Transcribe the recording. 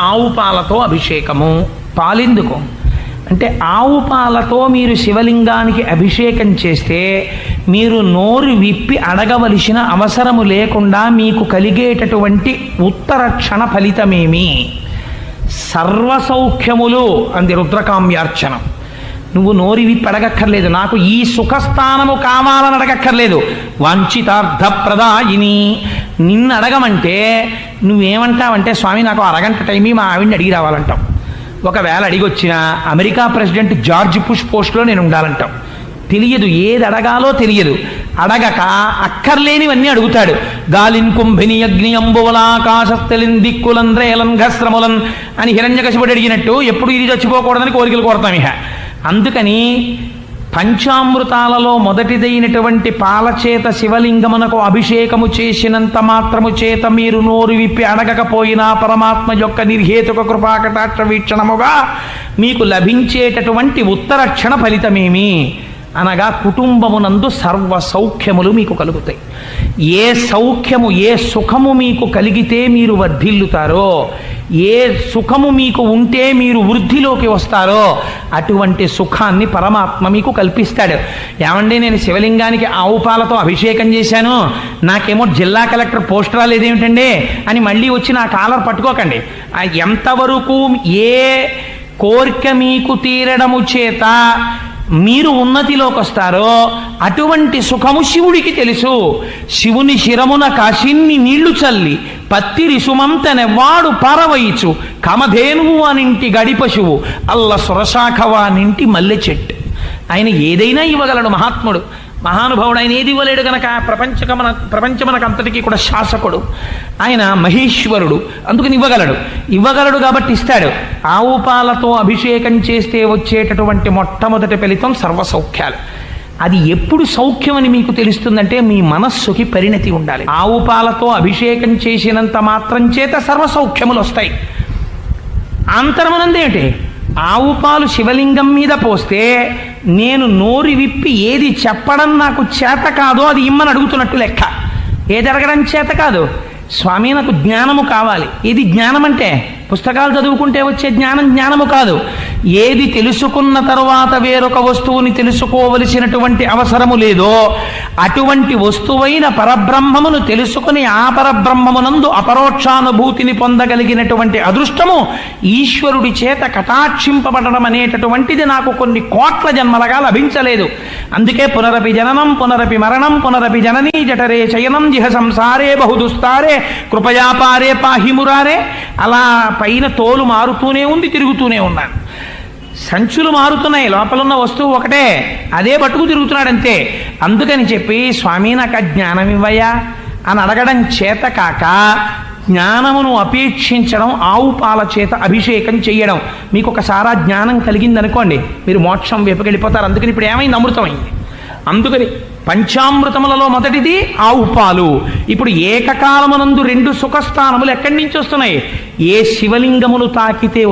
ఆవు పాలతో అభిషేకము. పాలెందుకు. అంటే ఆవు పాలతో మీరు శివలింగానికి అభిషేకం చేస్తే మీరు నోరు విప్పి అడగవలసిన అవసరము లేకుండా మీకు కలిగేటటువంటి ఉత్తర క్షణ ఫలితమేమి? సర్వసౌఖ్యములు అంది రుద్రకామ్యార్చనం. నువ్వు నోరి విప్పి అడగక్కర్లేదు. నాకు ఈ సుఖస్థానము కావాలని అడగక్కర్లేదు. వాంఛితార్థ ప్రదాయిని నిన్ను అడగమంటే నువ్వేమంటావంటే స్వామి నాకు అరగంట టైమీ మా ఆవిడ్ని అడిగి రావాలంటావు. ఒకవేళ అడిగి వచ్చిన అమెరికా ప్రెసిడెంట్ జార్జ్ పుష్ పోస్ట్లో నేను ఉండాలంటాం తెలియదు ఏది అడగాలో తెలియదు. అడగక అక్కర్లేనివన్నీ అడుగుతాడు. గాలిన్ కుంభిని అగ్ని అంబువలాకాశస్థలిన్ దిక్కులన్ రేలన్ ఘస్రములన్ అని హిరణ్యకశిపుడు అడిగినట్టు ఎప్పుడు ఇది చచ్చిపోకూడదని కోరికలు కోరతాం ఇహ. అందుకని పంచామృతాలలో మొదటిదైనటువంటి పాలచేత శివలింగమునకు అభిషేకము చేసినంత మాత్రము చేత మీరు నోరు విప్పి అడగకపోయినా పరమాత్మ యొక్క నిర్హేతుక కృపాకటాక్ష వీక్షణముగా మీకు లభించేటటువంటి ఉత్తరక్షణ ఫలితమేమి? అనగా కుటుంబమునందు సర్వ సౌఖ్యములు మీకు కలుగుతాయి. ఏ సౌఖ్యము ఏ సుఖము మీకు కలిగితే మీరు వర్ధిల్లుతారో ఏ సుఖము మీకు ఉంటే మీరు వృద్ధిలోకి వస్తారో అటువంటి సుఖాన్ని పరమాత్మ మీకు కల్పిస్తాడు. ఏమండి నేను శివలింగానికి ఆవు పాలతో అభిషేకం చేశాను. నాకేమో జిల్లా కలెక్టర్ పోస్ట్ రాలేదేమిటండి అని మళ్ళీ వచ్చి నా కాలర్ పట్టుకోకండి. ఎంతవరకు ఏ కోరిక మీకు తీరడము చేత మీరు ఉన్నతిలోకి వస్తారో అటువంటి సుఖము శివుడికి తెలుసు. శివుని శిరమున కాశిన్ని నీళ్ళు చల్లి పత్తి రిసుమంతనెవ్వాడు పారవయిచు. కమధేనువు అనింటి గడి పశువు అల్ల సురశాఖవానింటి మల్లె చెట్టు ఆయన ఏదైనా ఇవ్వగలడు మహాత్ముడు. మహానుభావుడు ఆయన ఏది ఇవ్వలేడు గనక ప్రపంచకమన ప్రపంచమనకంతటికీ కూడా శాసకుడు. ఆయన మహేశ్వరుడు అందుకని ఇవ్వగలడు. ఇవ్వగలడు కాబట్టి ఇస్తాడు. ఆవు పాలతో అభిషేకం చేస్తే వచ్చేటటువంటి మొట్టమొదటి ఫలితం సర్వసౌఖ్యాలు. అది ఎప్పుడు సౌఖ్యం అని మీకు తెలుస్తుందంటే మీ మనస్సుకి పరిణతి ఉండాలి. ఆవు పాలతో అభిషేకం చేసినంత మాత్రం చేత సర్వసౌఖ్యములు వస్తాయి. అంతరమనందేమిటి? ఆవు పాలు శివలింగం మీద పోస్తే నేను నోరు విప్పి ఏది చెప్పడం నాకు చేత కాదో అది ఇమ్మని అడుగుతున్నట్టు లెక్క. ఏ జరగడం చేత కాదు. స్వామి నాకు జ్ఞానము కావాలి. ఇది జ్ఞానం అంటే పుస్తకాలు చదువుకుంటే వచ్చే జ్ఞానం జ్ఞానము కాదు. ఏది తెలుసుకున్న తరువాత వేరొక వస్తువుని తెలుసుకోవలసినటువంటి అవసరము లేదో అటువంటి వస్తువైన పరబ్రహ్మమును తెలుసుకుని ఆ పరబ్రహ్మమునందు అపరోక్షానుభూతిని పొందగలిగినటువంటి అదృష్టము ఈశ్వరుడి చేత కటాక్షింపబడడం అనేటటువంటిది నాకు కొన్ని కోట్ల జన్మలగా లభించలేదు. అందుకే పునరపి జననం పునరపి మరణం పునరపి జననీ జఠరే శయనం జిహ సంసారే బహుదుస్తారే కృపయాపారే పాహిమురారే అలా పైన తోలు మారుతూనే ఉంది తిరుగుతూనే ఉన్నాను. సంచులు మారుతున్నాయి. లోపలున్న వస్తువు ఒకటే. అదే పట్టుకు తిరుగుతున్నాడు అంతే అందుకని చెప్పి స్వామి నాకు ఆ జ్ఞానం ఇవ్వయా అని అడగడం చేత కాక జ్ఞానమును అపేక్షించడం ఆవు పాల చేత అభిషేకం చేయడం మీకు ఒకసారి జ్ఞానం కలిగింది అనుకోండి మీరు మోక్షం వైపుకి వెళ్ళిపోతారు. అందుకని ఇప్పుడు ఏమైంది? అమృతమైంది అందుకని పంచామృతములలో మొదటిది ఆవు పాలు. ఇప్పుడు ఏకకాలమునందు రెండు సుఖస్థానములు ఎక్కడి నుంచి వస్తున్నాయి? ఏ శివలింగములు తాకితే